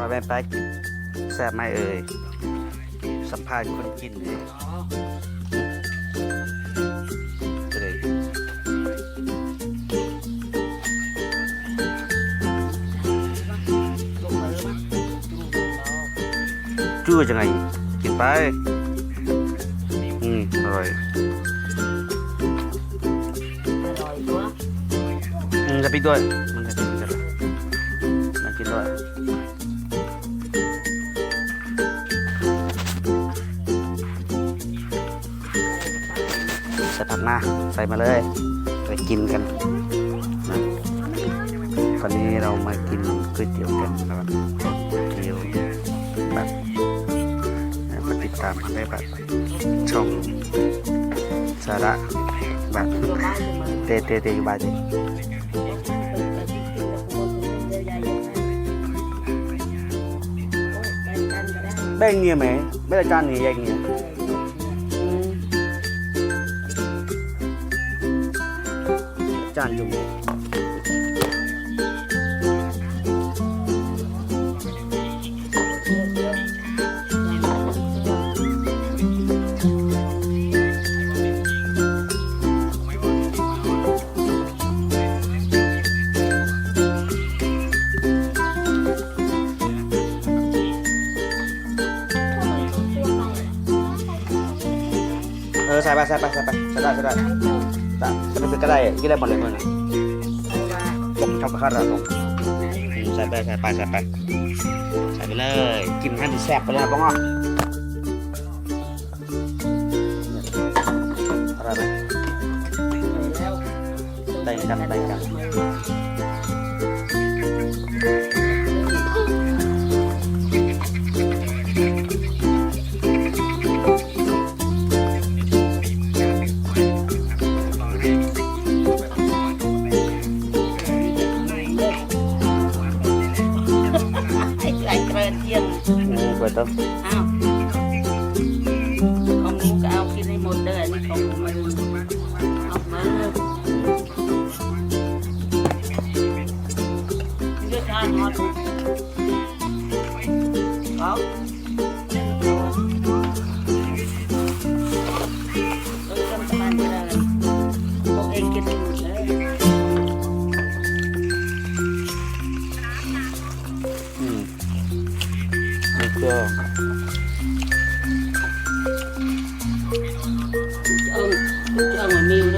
ร่อยไหมไปแซ่บไหมเอ่ย สัมภาษณ์คนกินเลยเลยลงมาเลยมั้ยดูเบาจู้จังไง กินไป อืม อร่อยอร่อยกว่าอืมจะพริกด้วย มันจะพริกด้วยมากินด้วย ใส่ผักมาใส่มาเลยไปกินกันนะตอนนี้เรามากินก๋วยเตี๋ยวกันนะครับก๋วยเตี๋ยวแบบกดติดตามได้แบบช่องสาระแบบตัวบ้เตเตเตอยู่บ้านนี่แบ่งเงี้ยไหมไม่ได้จานนี้แยกเงี้ยานจุ่เออใส่ไปใส่ไปใส่ไปใส่ได้ใส่ได้ ต่จะไปซื้อก็ได้กินได้หมดเลยมันผมชอบข้าวราดลงใส่ไปใส่ไปใส่ไปใส่ไปเลยกินให้มันแซ่บไปเลยนะป้องอะอะไรไหมได้กันได้กัน ก่เกรนเที่ยงอืมกล้วยต้อ้าว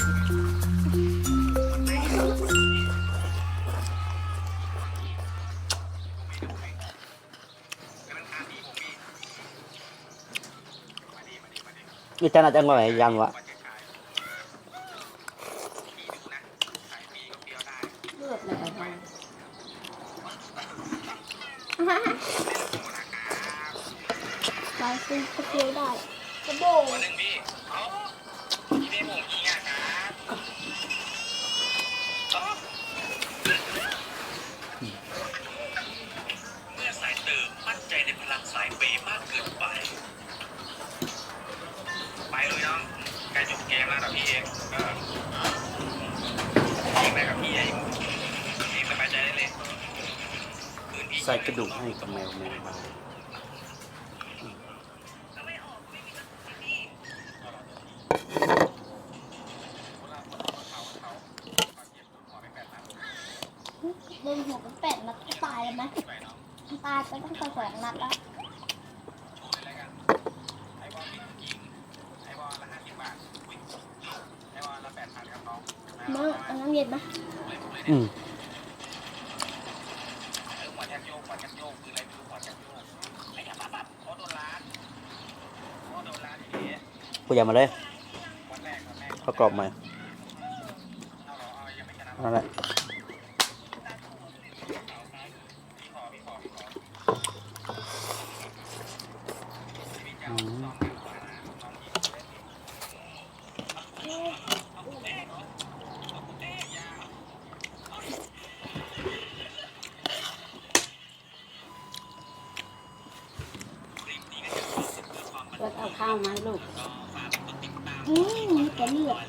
ห อีจานอาจารย์ว่าไงยังวะเลือดและอร่อยลายเป็นสเกลได้กระโดด ส่กระดูกให้กับแมวแมวมานโดนหัวเป็นแปดนัดก็ตายแล้วไหมตายไปตั้งแต่สองนัดแล้วเมื่อเอาน้ำเย็นไหมอืม ผู้ใหญ่มาเลยเขากรอบใหม่นั่นแหละเอาข้าวมาลูก อืมมีแต่เลือด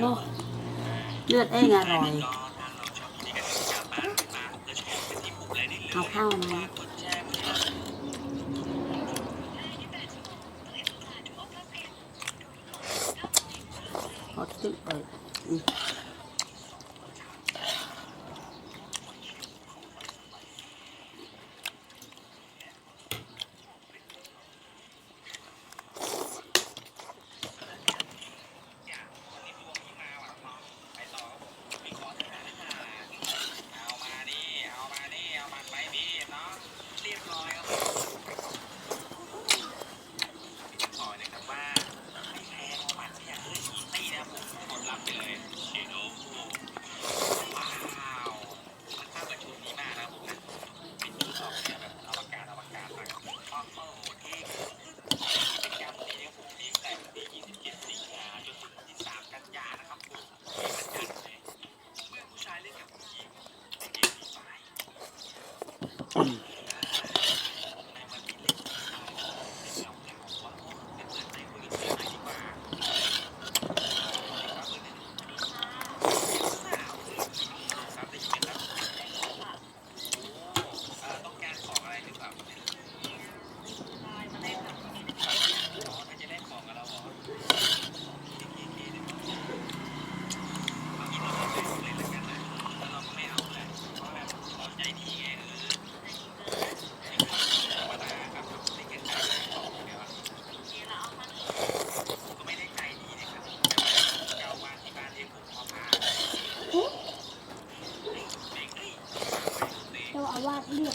โอ้เลือดเอ้งอร่อย เอาข้าวมา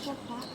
Cocok,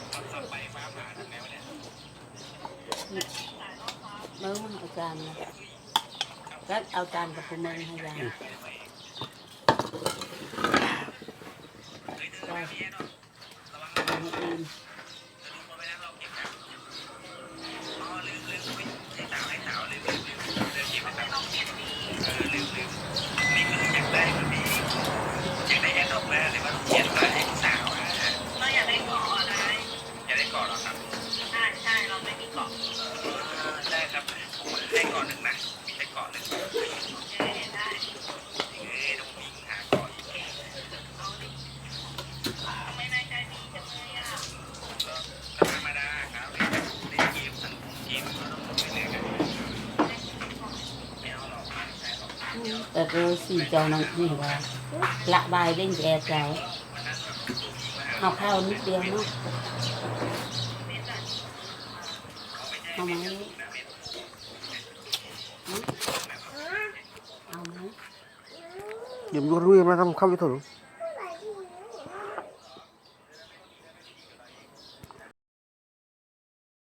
ิดมือมาเอาการนล้วเอาการกับคุณเมือให้ยาย cô xì chầu nặng như là lạ bài bên trẻ cháu học hao nít điều nó không ấy không ấy điểm đua ruồi mà không không biết thôi